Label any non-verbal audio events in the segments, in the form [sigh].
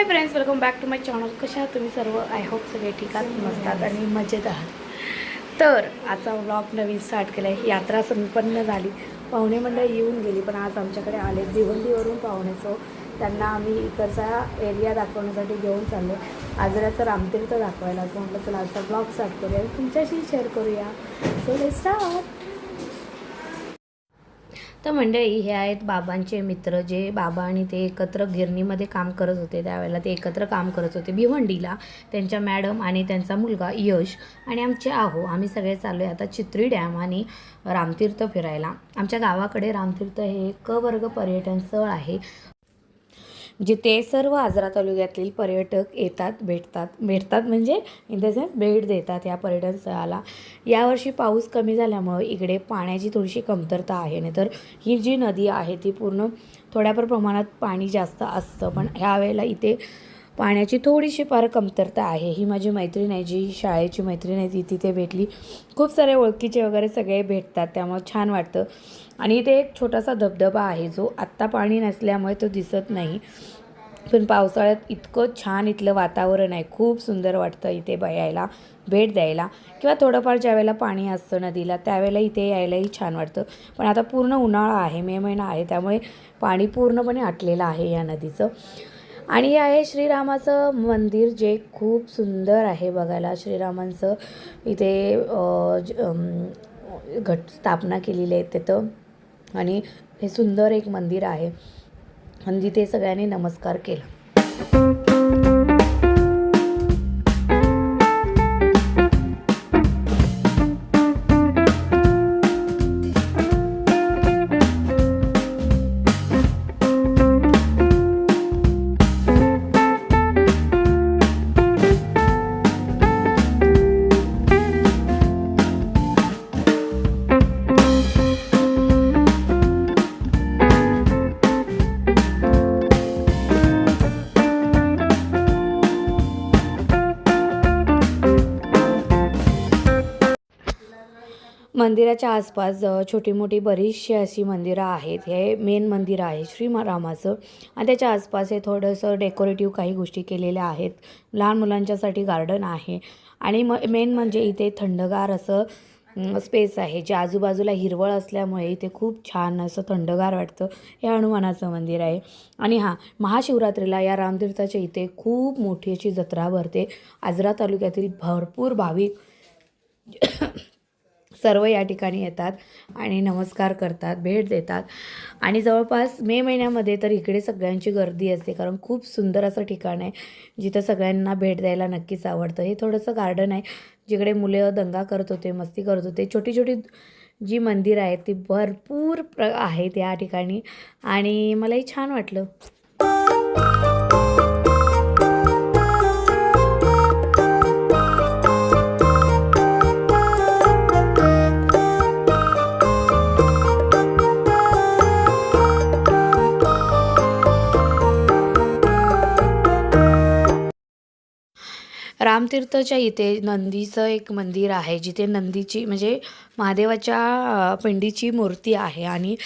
Hi friends welcome back to my channel कशा तुम्ही सर्व? आय होप सगळे ठिकाण मस्तात आणि मजेत आहात. तर आजचा व्लॉग नवीन स्टार्ट केला आहे यात्रा संपन्न झाली. पाहुणे मंडळ येऊन गेली पण आज आमच्याकडे आले भिवंडीवरून पाहुण्याचो त्यांना आम्ही इकडचा एरिया दाखवण्यासाठी घेऊन चाललो आजऱ्याचं रामतीर्थ दाखवायला. असं म्हटलं चला आजचा ब्लॉग स्टार्ट करूया तुमच्याशी शेअर करूया. सो लेट स्टार्ट तर मंडळी हे आहेत बाबांचे मित्र जे बाबा आणि ते एकत्र गिरणीमध्ये काम करत होते. त्यावेळेला ते एकत्र काम करत होते भिवंडीला. त्यांच्या मॅडम आणि त्यांचा मुलगा यश आणि आमचे आहो. आम्ही सगळे चाललो आहे आता चित्री डॅम आणि रामतीर्थ फिरायला. आमच्या गावाकडे रामतीर्थ हे क वर्ग पर्यटन स्थळ आहे. म्हणजे जिथे सर्व आजरा तालुक्यातील पर्यटक येतात भेटतात. भेटतात म्हणजे इन द सेन्स भेट देतात या पर्यटन स्थळाला. यावर्षी पाऊस कमी झाल्यामुळं इकडे पाण्याची थोडीशी कमतरता आहे. नाही तर ही जी नदी आहे ती पूर्ण थोड्याफार प्रमाणात पाणी जास्त असतं. पण ह्या वेळेला इथे पाण्याची थोडीशी फार कमतरता आहे. ही माझी मैत्रीण आहे जी शाळेची मैत्रीण आहे ती तिथे भेटली. खूप सारे ओळखीचे वगैरे सगळे भेटतात. त्यामुळे छान वाटतं. आणि इथे एक छोटासा धबधबा आहे जो आत्ता पाणी नसल्यामुळे तो दिसत नाही. पण पावसाळ्यात इतकं छान इथलं वातावरण आहे. खूप सुंदर वाटतं इथे यायला भेट द्यायला. किंवा थोडंफार ज्यावेळेला पाणी असतं नदीला त्यावेळेला इथे यायलाही छान वाटतं. पण आता पूर्ण उन्हाळा आहे मे महिना आहे त्यामुळे पाणी पूर्णपणे आटलेलं आहे या नदीचं. आणि हे आहे श्रीरामाचं मंदिर जे खूप सुंदर आहे बघायला. श्रीरामांचं इथे ज- घट स्थापना केलेली आहे तिथं. आणि हे सुंदर एक मंदिर आहे. आणि तिथे सगळ्यांनी नमस्कार केला. मंदिराच्या आसपास छोटी मोठी बरीचशी अशी मंदिरं आहेत. हे मेन मंदिर आहे श्री रामाचं. आणि त्याच्या आसपास हे थोडंसं डेकोरेटिव्ह काही गोष्टी केलेल्या आहेत. लहान मुलांच्यासाठी गार्डन आहे. आणि म मेन म्हणजे इथे थंडगार असं स्पेस आहे. जे आजूबाजूला हिरवळ असल्यामुळे इथे खूप छान असं थंडगार वाटतं. हे हनुमानाचं मंदिर आहे. आणि हां महाशिवरात्रीला या रामतीर्थाच्या इथे खूप मोठी अशी जत्रा भरते. आजरा तालुक्यातील भरपूर भाविक सर्व या ठिकाणी येतात आणि नमस्कार करतात भेट देतात. आणि जवळपास मे महिन्यामध्ये तर इकडे सगळ्यांची गर्दी असते कारण खूप सुंदर असं ठिकाण आहे जिथं सगळ्यांना भेट द्यायला नक्कीच आवडतं. हे थोडंसं गार्डन आहे जिकडे मुलं दंगा करत होते मस्ती करत होते. छोटी छोटी जी मंदिरं आहेत ती भरपूर प्र आहेत या ठिकाणी. आणि मलाही छान वाटलं. रामतीर्थच्या इथे नंदीचं एक मंदिर आहे जिथे नंदीची म्हणजे महादेवाच्या पिंडीची मूर्ती आहे आणि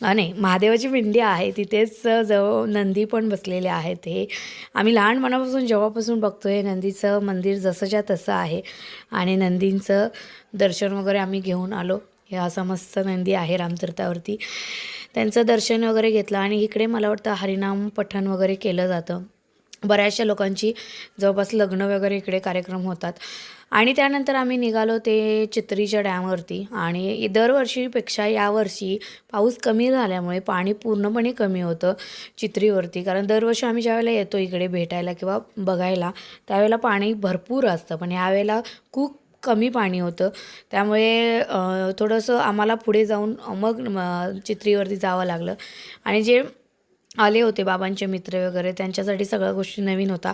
नाही महादेवाची पिंडी आहे तिथेच जवळ नंदी पण बसलेले आहेत हे. आम्ही लहानपणापासून जेव्हापासून बघतो आहे नंदीचं मंदिर जसंच्या तसं आहे आणि नंदींचं दर्शन वगैरे आम्ही घेऊन आलो. हे असा मस्त नंदी आहे रामतीर्थावरती. त्यांचं दर्शन वगैरे घेतलं आणि इकडे मला वाटतं हरिनाम पठण वगैरे केलं जातं. बऱ्याचशा लोकांची जवळपास लग्न वगैरे इकडे कार्यक्रम होतात. आणि त्यानंतर आम्ही निघालो ते चित्रीच्या डॅमवरती. आणि दरवर्षीपेक्षा यावर्षी पाऊस कमी झाल्यामुळे पाणी पूर्णपणे कमी होतं चित्रीवरती. कारण दरवर्षी आम्ही ज्यावेळेला येतो इकडे भेटायला किंवा बघायला त्यावेळेला पाणी भरपूर असतं. पण यावेळेला खूप कमी पाणी होतं. त्यामुळे थोडंसं आम्हाला पुढे जाऊन मग चित्रीवरती जावं लागलं. आणि जे आले होते बाबांचे मित्र वगैरे त्यांच्यासाठी सगळ्या गोष्टी नवीन होता.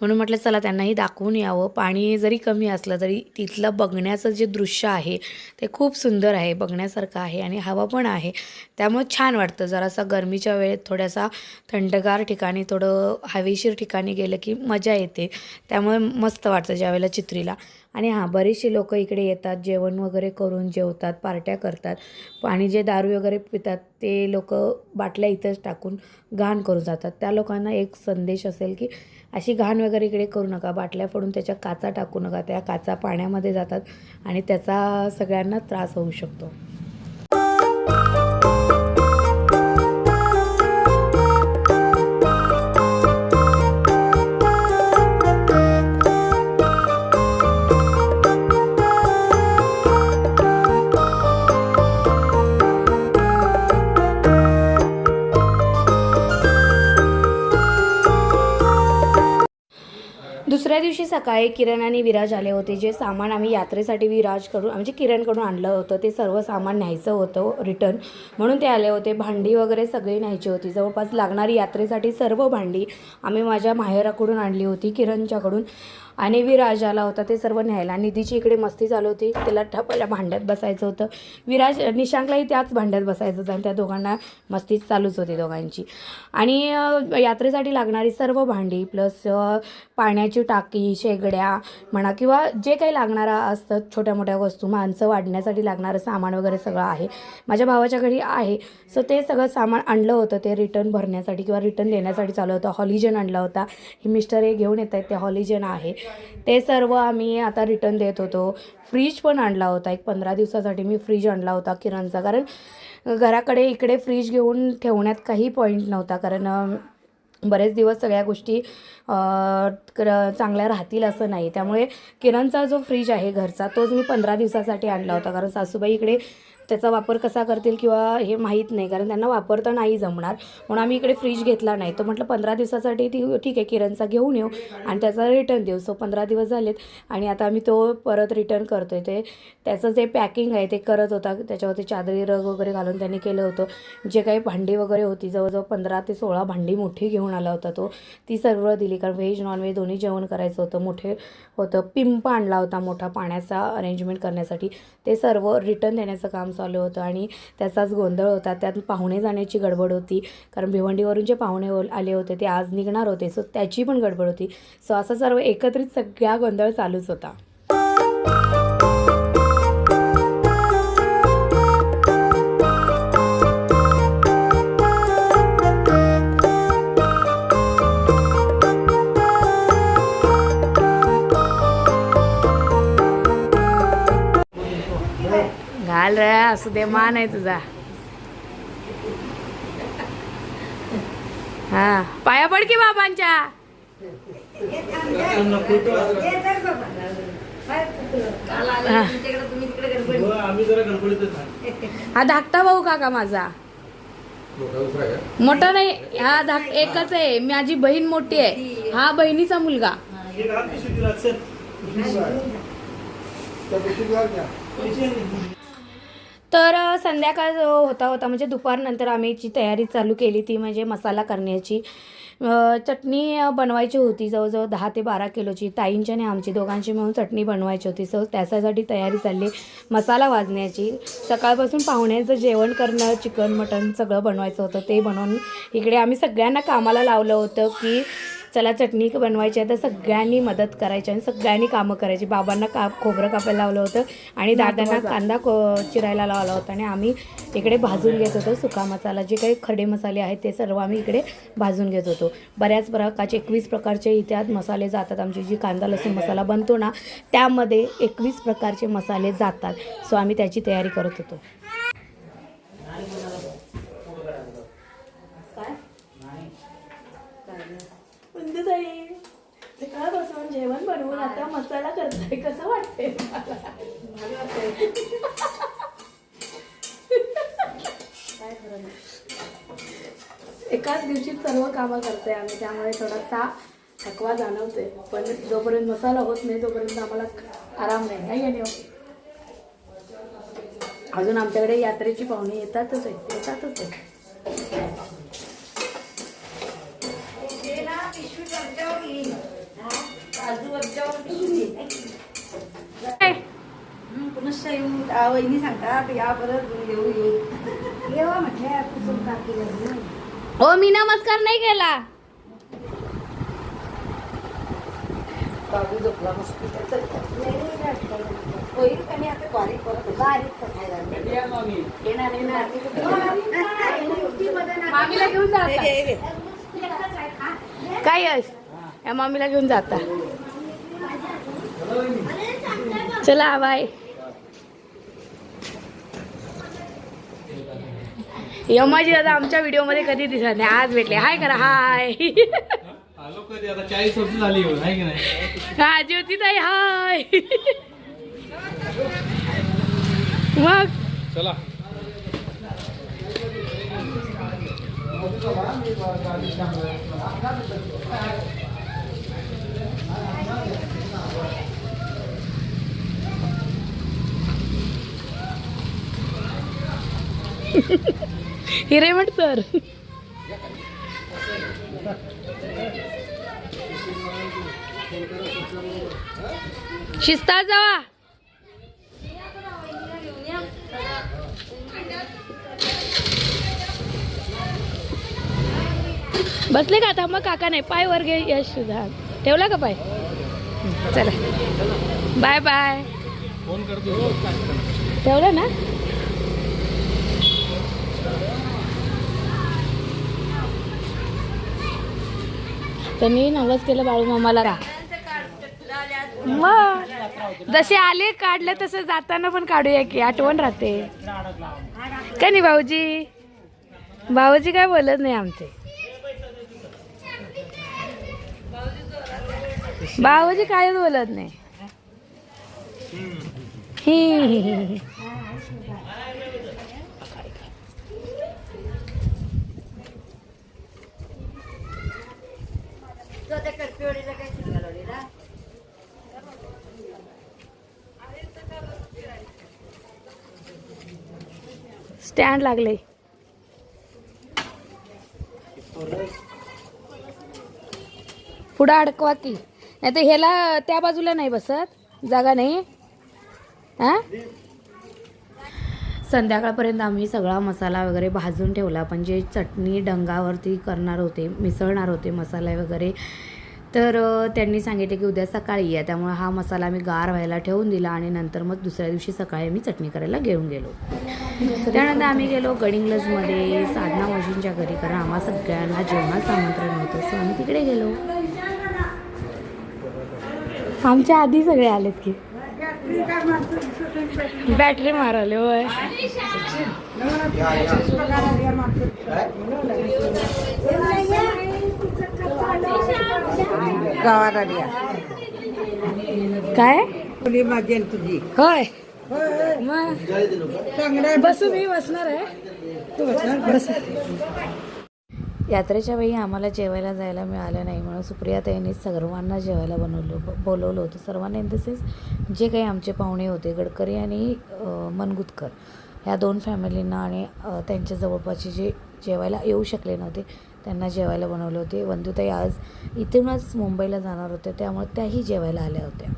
म्हणून म्हटलं चला त्यांनाही दाखवून यावं. पाणी जरी कमी असलं तरी तिथलं बघण्याचं जे दृश्य आहे ते खूप सुंदर आहे बघण्यासारखं आहे आणि हवा पण आहे. त्यामुळे छान वाटतं. जरासा गरमीच्या वेळेत थोड्यासा थंडगार ठिकाणी थोडं हवेशीर ठिकाणी गेलं की मजा येते. त्यामुळे मस्त वाटतं ज्यावेळेला चित्रीला. आणि हां बरेचसे लोक इकडे येतात जेवण वगैरे करून जेवतात पार्ट्या करतात आणि जे दारू वगैरे पितात ते लोक बाटल्या इथंच टाकून घाण करून जातात. त्या लोकांना एक संदेश असेल की अशी घाण वगैरे इकडे करू नका बाटल्या फोडून त्याच्या काचा टाकू नका त्या काचा पाण्यामध्ये जातात आणि त्याचा सगळ्यांना त्रास होऊ शकतो. दिवशी सकाळी किरण आणि विराज आले होते जे सामान आम्ही यात्रेसाठी विराजकडून म्हणजे किरणकडून आणलं होतं ते सर्व सामान न्यायचं होतं रिटर्न म्हणून ते आले होते. भांडी वगैरे सगळी न्यायची होती. जवळपास लागणारी यात्रेसाठी सर्व भांडी आम्ही माझ्या माहेराकडून आणली होती किरणच्याकडून. आणि विराज आला होता ते सर्व न्यायला. निधीची इकडे मस्ती चालू होती. तिला ठपायला भांड्यात बसायचं होतं. विराज निशांकलाही त्याच भांड्यात बसायचं होतं आणि त्या दोघांना मस्तीच चालूच होती दोघांची. आणि यात्रेसाठी लागणारी सर्व भांडी प्लस पाण्याची टाकी शेगड्या म्हणा किंवा जे काही लागणारं असतं छोट्या मोठ्या वस्तू माणसं वाढण्यासाठी लागणारं सामान वगैरे सगळं आहे. माझ्या भावाच्या घरी आहे. सो ते सगळं सामान आणलं होतं. ते रिटर्न भरण्यासाठी किंवा रिटर्न देण्यासाठी चालू होतं. हॉलिजन आणला होता. हे मिस्टर हे घेऊन येत आहेत ते हॉलिजन आहे. ते सर्व आम्ही आता रिटर्न देत होतो. फ्रीज पण आणला होता. एक पंधरा दिवसासाठी मी फ्रीज आणला होता किरणचा. कारण घराकडे इकडे फ्रीज घेऊन ठेवण्यात काही पॉईंट नव्हता. कारण बरेच दिवस सगळ्या गोष्टी चांगल्या राहतील असं नाही. त्यामुळे किरणचा जो फ्रीज आहे घरचा तोच मी पंधरा दिवसासाठी आणला होता. कारण सासूबाई इकडे त्याचा वापर कसा करतील किंवा हे माहीत नाही कारण त्यांना वापरता नाही जमणार. म्हणून आम्ही इकडे फ्रीज घेतला नाही. तर म्हटलं पंधरा दिवसासाठी ती ठीक आहे किरणचा घेऊन येऊ आणि त्याचा रिटर्न देऊ. सो पंधरा दिवस झालेत आणि आता आम्ही तो परत रिटर्न करतो आहे ते त्याचं जे पॅकिंग आहे ते करत होता. त्याच्यावरती चादरी रग वगैरे घालून त्यांनी केलं होतं. जे काही भांडी वगैरे होती जवळजवळ पंधरा ते सोळा भांडी मोठी घेऊन आला होता तो. ती सर्व दिली कारण व्हेज नॉनव्हेज दोन्ही जेवण करायचं होतं. मोठे होतं. पिंप आणला होता मोठा पाण्याचा अरेंजमेंट करण्यासाठी. ते सर्व रिटर्न देण्याचं काम चालू होतं आणि त्याचाच गोंधळ होता. त्यात पाहुणे जाण्याची गडबड होती. कारण भिवंडीवरून जे पाहुणे आले होते ते आज निघणार होते. सो त्याची पण गडबड होती. सो असं सर्व एकत्रित सगळा गोंधळ चालूच होता. रे असू दे मान आहे तुझा. हा. पाया पड की बाबांच्या. हा. हा धाकटा भाऊ काका माझा. मोठा नाही हा धाक एकच आहे. माझी बहीण मोठी आहे. हा बहिणीचा मुलगा. तर संध्याकाळ जो होता होता म्हणजे दुपारनंतर आम्ही जी तयारी चालू केली ती म्हणजे मसाला करण्याची. चटणी बनवायची होती जवळजवळ दहा ते बारा किलोची. ताईंची आणि आमची दोघांची मिळून चटणी बनवायची होती. सो त्याच्यासाठी तयारी चालली मसाला वाजण्याची. सकाळपासून पाहुण्याचं जेवण करणं चिकन मटन सगळं बनवायचं होतं. ते बनवून इकडे आम्ही सगळ्यांना कामाला लावलं होतं की चला चटणी बनवायची आहे तर सगळ्यांनी मदत करायची आणि सगळ्यांनी कामं करायची. बाबांना का खोबरं कापायला लावलं होतं आणि दादांना कांदा को चिरायला लावला होता आणि आम्ही इकडे भाजून घेत होतो सुका मसाला. जे काही खडे मसाले आहेत ते सर्व आम्ही इकडे भाजून घेत होतो. बऱ्याच प्रकारचे एकवीस प्रकारचे इत्याद मसाले जातात. आमची जी कांदा लसूण मसाला बनतो ना त्यामध्ये एकवीस प्रकारचे मसाले जातात. सो आम्ही त्याची तयारी करत होतो सकाळपासून जेवण बनवून आता मसाला करताय कसं वाटतंय एकाच दिवशी सर्व कामं करतोय आम्ही त्यामुळे थोडासा थकवा जाणवतोय. पण जोपर्यंत मसाला होत नाही तोपर्यंत आम्हाला आराम नाही. नाही आणि अजून आमच्याकडे यात्रेची पाहुणे येतातच आहेत येतातच आहेत. काय? पुनश्च येऊन आ, वहिनी सांगतात या परत येऊ येऊ येवा हो मी नमस्कार नाही केला. बाबू झोपला होईल कमी आता बारीक परत बारीक मामीला घेऊन काय यश? या मामीला घेऊन जाता. चला बाय. यमाजी दादा आमच्या व्हिडिओमध्ये कधी दिसत नाही. आज भेटले. हाय करा हाय. हा ज्योती ताई हाय. मग? चला. हिरेमठ सर. शिस्तात जावा. बसले का आता? मग काका नाही. पाय वर घे यश तुझा ठेवला का पाय? चला. Bye bye. ठेवलं ना? त्यांनी नवस केलं बाळू मामाला रा मग जसे आले काढले तसं जाताना पण काढूया की आठवण राहते. काय नाही भाऊजी? भाऊजी काय बोलत नाही आमचे. भाऊजी कायच बोलत नाही. [laughs] तो काय शिकायला स्टँड लागले. पुढं अडकवा की. नाही तर ह्याला त्या बाजूला नाही बसत. जागा नाही. हा? संध्याकाळपर्यंत आम्ही सगळा मसाला वगैरे भाजून ठेवला. पण जे चटणी डंगावरती करणार होते मिसळणार होते मसाले वगैरे तर त्यांनी सांगितले की उद्या सकाळी या. त्यामुळे हा मसाला मी गार व्हायला ठेवून दिला आणि नंतर मग दुसऱ्या दिवशी सकाळी मी चटणी करायला घेऊन गेलो. त्यानंतर आम्ही गेलो गडिंग्लजमध्ये साधना मावशींच्या घरी कारण आम्हा सगळ्यांना जेवणाचं आमंत्रण होतं सो आम्ही तिकडे गेलो. आमच्या आधी सगळे आलेत की? बॅटरी मारले होय. गावात आली काय? तुझी माझी आणि तुझी. होय. मग बसू मी बसणार आहे. तू बसणार बस. यात्रेच्या वेळी आम्हाला जेवायला जायला मिळालं नाही म्हणून सुप्रिया ताईंनी सर्वांना जेवायला बनवलं ब- बोलवलं होतं. सर्वांना इन द सेन्स जे काही आमचे पाहुणे होते गडकरी आणि मनगुतकर ह्या दोन फॅमिलींना आणि त्यांच्या जवळपासचे जे जेवायला येऊ शकले नव्हते त्यांना जेवायला बनवले होते. वंदुताई आज इथूनच मुंबईला जाणार होत्या त्यामुळे त्याही जेवायला आल्या होत्या.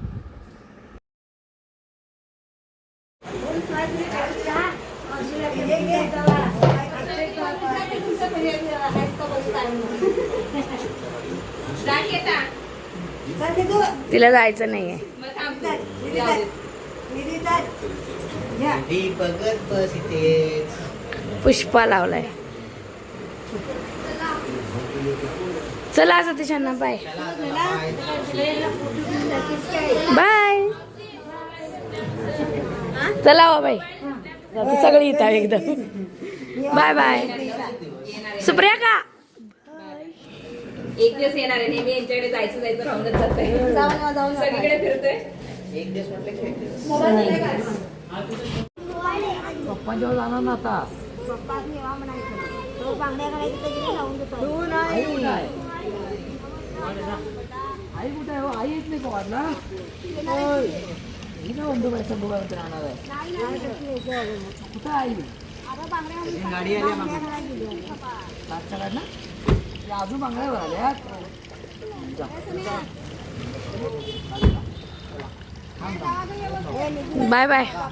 तिला जायचं नाही आहे बघत बस इथे पुष्पा लावलाय. चला सतीशांना बाय. बाय. चला हो बाई सगळी येतात एकदम. Bye bye. सुप्रिया का? एक दिवस येणार आहे नेहमी यांच्याकडे जायचं जायचं राहूनच जात सगळीकडे फिरतोय. एक दिवस म्हटलं की एक दिवस. पप्पांच्यावर जाणार ना आता. आई कुठे आहे? हो? आई येत नाही ही ना बंधू बाई संभू बाई राहणार आहे. कुठं आई? गाडी आली मागच्या काढ ना त्या अजून बांगड्यावर आल्या बाय बाय हा?